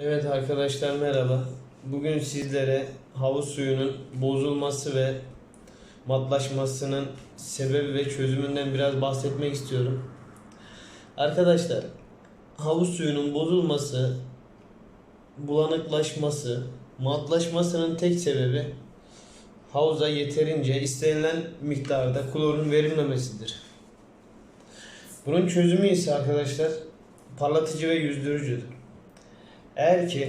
Evet arkadaşlar merhaba. Bugün sizlere havuz suyunun bozulması ve matlaşmasının sebebi ve çözümünden biraz bahsetmek istiyorum. Arkadaşlar havuz suyunun bozulması, bulanıklaşması, matlaşmasının tek sebebi havuza yeterince istenilen miktarda klorun verilmemesidir. Bunun çözümü ise arkadaşlar parlatıcı ve yüzdürücüdür. Eğer ki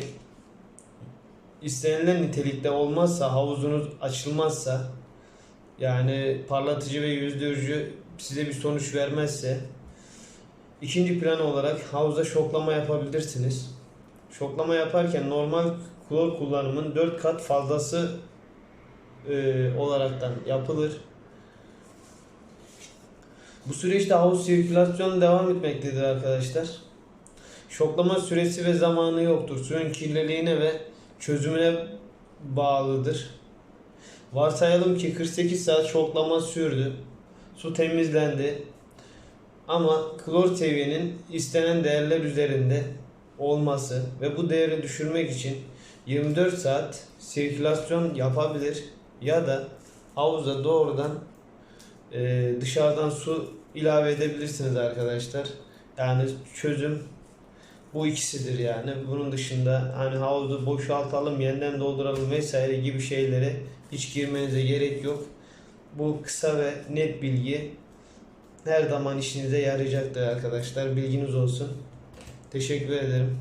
istenilen nitelikte olmazsa havuzunuz açılmazsa yani parlatıcı ve yüzdürücü size bir sonuç vermezse ikinci plan olarak havuza şoklama yapabilirsiniz. Şoklama yaparken normal klor kullanımın 4 kat fazlası e, olaraktan yapılır. Bu süreçte havuz sirkülasyonu devam etmektedir arkadaşlar. Şoklama süresi ve zamanı yoktur. Suyun kirliliğine ve çözümüne bağlıdır. Varsayalım ki 48 saat şoklama sürdü. Su temizlendi. Ama klor seviyenin istenen değerler üzerinde olması ve bu değeri düşürmek için 24 saat sirkülasyon yapabilir ya da havuza doğrudan e, dışarıdan su ilave edebilirsiniz arkadaşlar. Yani çözüm bu ikisidir yani. Bunun dışında hani havuzu boşaltalım, yeniden dolduralım vesaire gibi şeylere hiç girmenize gerek yok. Bu kısa ve net bilgi her zaman işinize yarayacaktır arkadaşlar. Bilginiz olsun. Teşekkür ederim.